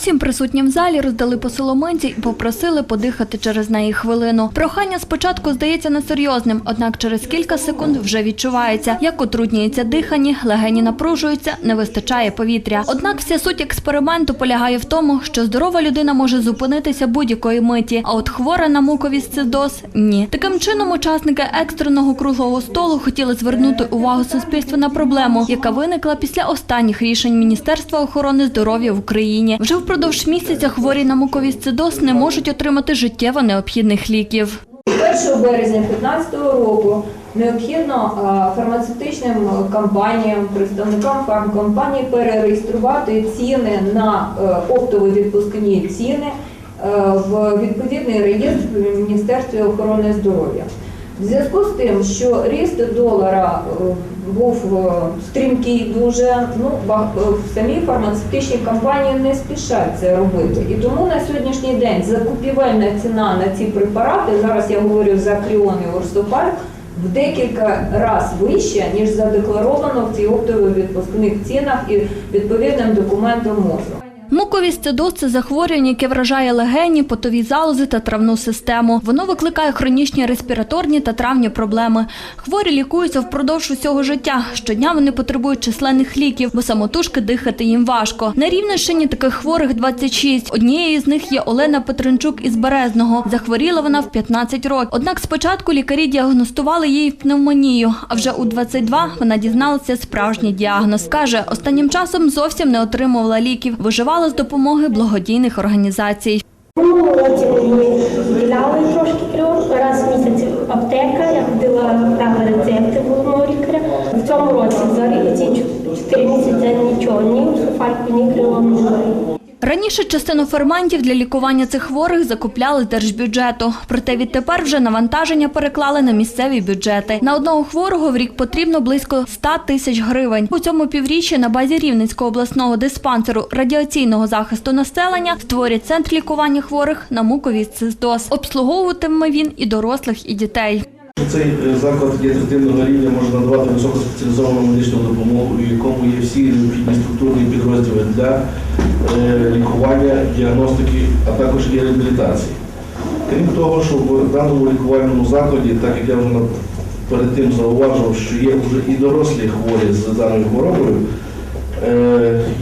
Усім присутнім в залі роздали по соломинці і попросили подихати через неї хвилину. Прохання спочатку здається несерйозним, однак через кілька секунд вже відчувається, як утруднюється дихання, легені напружуються, не вистачає повітря. Однак вся суть експерименту полягає в тому, що здорова людина може зупинитися будь-якої миті, а от хвора на муковісцидоз – ні. Таким чином, учасники екстреного круглого столу хотіли звернути увагу суспільства на проблему, яка виникла після останніх рішень Міністерства охорони здоров'я в Україні. Вже впродовж місяця хворі на муковісцидоз не можуть отримати життєво необхідних ліків. 1 березня 2015 року необхідно фармацевтичним компаніям, представникам фармкомпаній перереєструвати ціни на е, оптові відпускні ціни е, в відповідний реєстр в Міністерстві охорони здоров'я. В зв'язку з тим, що ріст долара е, був е, стрімкий дуже, ну е, самі фармацевтичні компанії не спішать це робити. І тому на сьогоднішній день закупівельна ціна на ці препарати, зараз я говорю за Кліон і Орстопаль, в декілька разів вища, ніж задекларовано в цій оптових відпускних цінах і відповідним документом МОЗу. Муковісцидоз – це захворювання, яке вражає легені, потові залози та травну систему. Воно викликає хронічні респіраторні та травні проблеми. Хворі лікуються впродовж усього життя. Щодня вони потребують численних ліків, бо самотужки дихати їм важко. На Рівненщині таких хворих 26. Однією з них є Олена Петренчук із Березного. Захворіла вона в 15 років. Однак спочатку лікарі діагностували їй пневмонію, а вже у 22 вона дізналася справжній діагноз. Каже, останнім часом зовсім не отримувала ліків, виживала з допомоги благодійних організацій. Виділяли трошки кров, раз в місяць аптека, я ходила брала рецепти в одного лікаря. В цьому році за ці чотири місяці нічого, ні суфальку, ні крило, ні. Раніше частину ферментів для лікування цих хворих закупляли держбюджету. Проте відтепер вже навантаження переклали на місцеві бюджети. На одного хворого в рік потрібно близько 100 тисяч гривень. У цьому півріччі на базі Рівненського обласного диспансеру радіаційного захисту населення створять центр лікування хворих на муковісцидоз. Обслуговуватиме він і дорослих, і дітей. Цей е, заклад є третинного рівня може надавати високоспеціалізовану медичну допомогу, у якому є всі необхідні структурні підрозділи для лікування, діагностики, а також і реабілітації. Крім того, що в даному лікувальному закладі, так як я вже перед тим зауважував, що є вже і дорослі хворі з даною хворобою, е,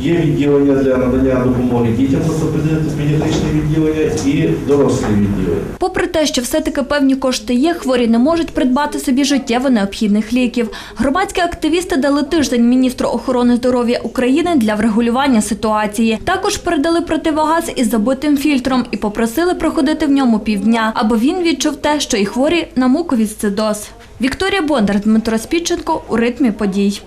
є відділення для надання допомоги дітям, педі- педіатричне відділення і дорослі відділення. Попри те, що все-таки певні кошти є, хворі не можуть придбати собі життєво необхідних ліків. Громадські активісти дали тиждень міністру охорони здоров'я України для врегулювання ситуації. Також передали противогаз із забитим фільтром і попросили проходити в ньому півдня, аби він відчув те, що і хворі на муковісцидоз. Вікторія Бондар, Дмитро Спідченко у ритмі подій.